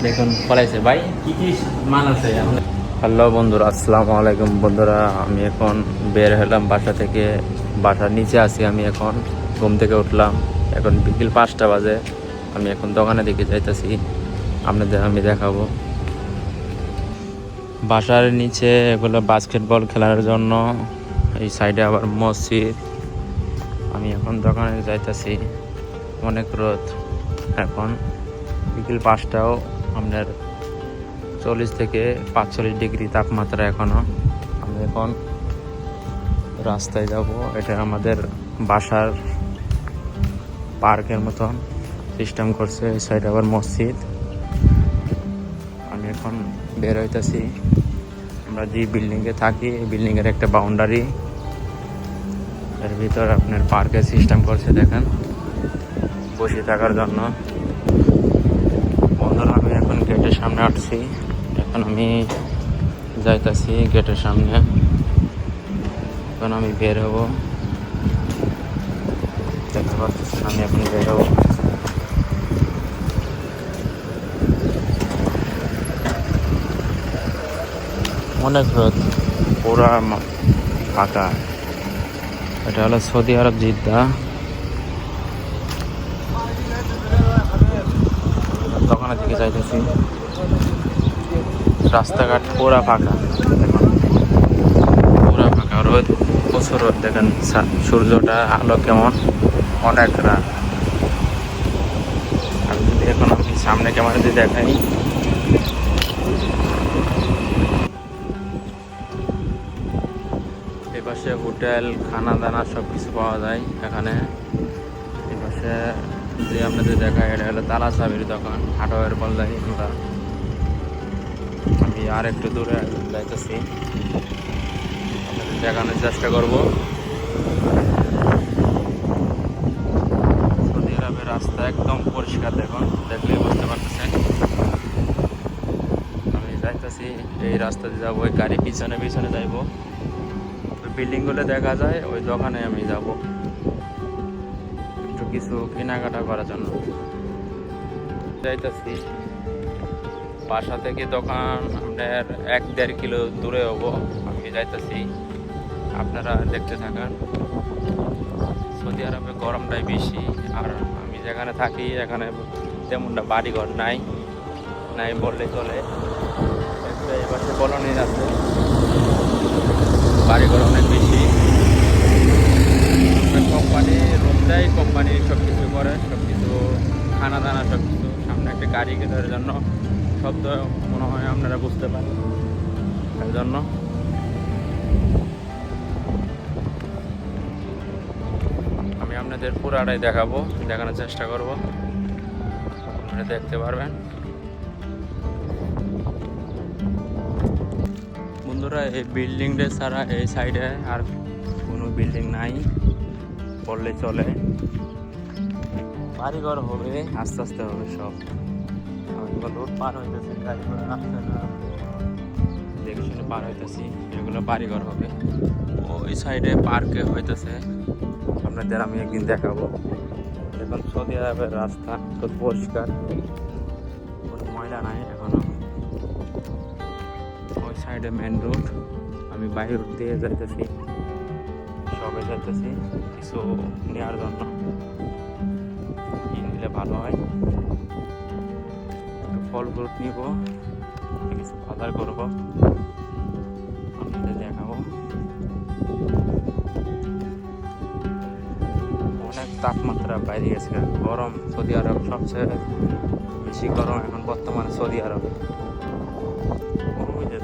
ভাই? কি কি মাল আছে হ্যালো বন্ধুরা আসসালামু আলাইকুম। বন্ধুরা আমি এখন বের হলাম বাসা থেকে। বাসার নিচে আছি আমি এখন। ঘুম থেকে উঠলাম। এখন বিকেল পাঁচটা বাজে। আমি এখন দোকানের দিকে যাইতেছি। আপনাদের আমি দেখাবো। বাসার নিচে এগুলো বাস্কেটবল খেলার জন্য। এই সাইডে আবার মসজিদ। আমি এখন দোকানে যাইতেছি। অনেক রোদ। এখন বিকেল পাঁচটাও। আপনার চল্লিশ থেকে পাঁচচল্লিশ ডিগ্রি তাপমাত্রা এখনও আমি এখন রাস্তায় যাব। এটা আমাদের বাসার পার্কের মতন সিস্টেম করছে। এই সাইডে আবার মসজিদ। আমি এখন বের হইতেছি। আমরা যে বিল্ডিংয়ে থাকি, এই বিল্ডিংয়ের একটা বাউন্ডারি এর ভিতর আপনার পার্কের সিস্টেম করছে, দেখেন। বসে থাকার জন্য বন্ধুরা আমি এখন গেটের সামনে আসছি। এখন আমি যাইতাছি গেটের সামনে। এখন আমি বের হব। দেখতে পাচ্ছেন, আমি এখন বের হব। অনেক রোদ পুরা ফাঁকা। এটা হলো সৌদি আরব জিদ্দা। দোকানের দিকে যাইতেছি। রাস্তাঘাট পুরা ফাঁকা। পুরা ফাঁকা রোদ, প্রচুর রোদ, দেখেন সূর্যটা, আলো কেমন? অনেক রাত। যদি এখন আমি সামনে ক্যামেরা দিয়ে দেখাই। এপাশে হোটেল খানা দানা সব কিছু পাওয়া যায় এখানে। এই পাশে যে আপনাদের দেখা এটা হলো তালা চাবির দোকান হাটওয়ার বললাই আমরা আমি আর একটু দূরে যাইতেছি। দেখানোর চেষ্টা করব। সৌদি আরবের রাস্তা একদম পরিষ্কার দেখুন, দেখলেই বুঝতে পারতেছেন। আমি যাইতেছি, এই রাস্তা দিয়ে যাব, ওই গাড়ি পিছনে পিছনে যাইবো। বিল্ডিংগুলো দেখা যায়, ওই দোকানে আমি যাব। একটু কিছু কেনাকাটা করার জন্য। যাইতেছি। বাসা থেকে দোকান, আপনার এক দেড় কিলো দূরে হব। আমি যাইতেছি। আপনারা দেখতে থাকেন। সৌদি আরবে গরমটাই বেশি। আর আমি যেখানে থাকি, এখানে তেমনটা বাড়িঘর নাই। নাই বললে চলে। একটা এবার কলোনি আছে। বাড়িঘর অনেক বেশি। কোম্পানি রুম দেয় কোম্পানি সব কিছু করে। সব কিছু খানা দানা সব কিছু সামনে একটা গাড়ি কেনার জন্য। শব্দ মনে হয় আপনারা বুঝতে পারেন। তার জন্য। আমি আপনাদের পুরাটাই দেখাবো, দেখানোর চেষ্টা করব। আপনারা দেখতে পারবেন। বন্ধুরা, এই বিল্ডিংটা ছাড়া এই সাইডে আর কোনো বিল্ডিং নাই। বললে চলে। বাড়িঘর হবে, আস্তে আস্তে হবে সব। রোড পার হইতেছে গাড়ি ঘোড়া আসছে দেখে শুনে পার হইতেছি এগুলো বাড়িঘর হবে। ওই সাইডে পার্কে হইতেছে। আপনাদের আমি একদিন দেখাবো। এখন সৌদি আরবের রাস্তা খুব পরিষ্কার। কোনো ময়লা নাই এখনও। ওই সাইডে মেন রোড আমি বাইরে দিয়ে যাইতেছি। সবে যাইতেছি। কিছু নেওয়ার জন্য। কি নিলে ভালো হয়। একটু ফল ফ্রুট নিব কিছু বাজার করব। আপনাদের দেখাবো। অনেক তাপমাত্রা বাইরে গেছে। গরম সৌদি আরব সবচেয়ে বেশি গরম এখন বর্তমানে সৌদি আরব।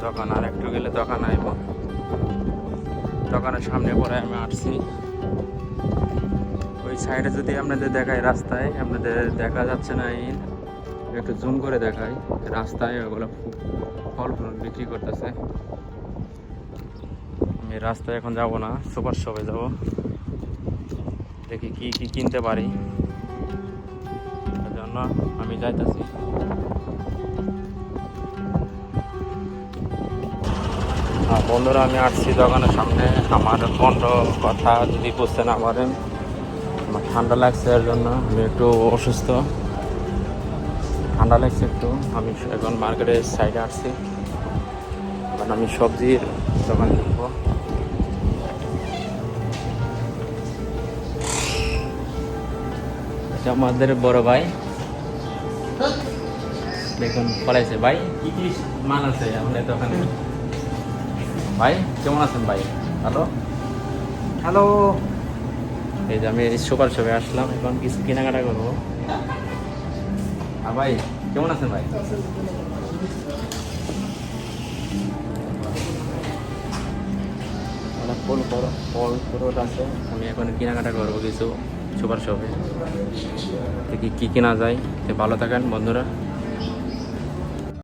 দোকান, আর একটু গেলে দোকান আইব। দোকানের সামনে পরে আমি আসছি। ওই সাইডে যদি আপনাদের দেখাই রাস্তায়, আপনাদের দেখা যাচ্ছে না একটু জুম করে দেখাই। রাস্তায় ওগুলো ফল ফুল বিক্রি করতেছে। আমি রাস্তায় এখন যাব না, সুপার শপে যাব। দেখি কি কি কিনতে পারি। জন্য আমি যাইতেছি। বন্ধুরা, আমি আসছি দোকানের সামনে। আমার কণ্ঠ কথা যদি বুঝতে না পারেন, আমার ঠান্ডা লাগছে এর জন্য। আমি একটু অসুস্থ। ঠান্ডা লাগছে একটু। আমি এখন মার্কেটের সাইডে আসছি। এখন আমি সবজির দোকান দেখব। এটা আমাদের বড় ভাই। দেখুন পলাইছে। ভাই? কি কি মাল আছে আমাদের দোকানে? ভাই কেমন আছেন ভাই? Hello hello. এই যে আমি সুপার শপে আসলাম। এখন কিছু কেনাকাটা করব। আর ভাই কেমন আছেন ভাই? ফল ফল ফল ফ্রুট আছে। আমি এখন কেনাকাটা করব কিছু সুপার শপে। দেখি কী কেনা যায়। ভালো থাকেন বন্ধুরা।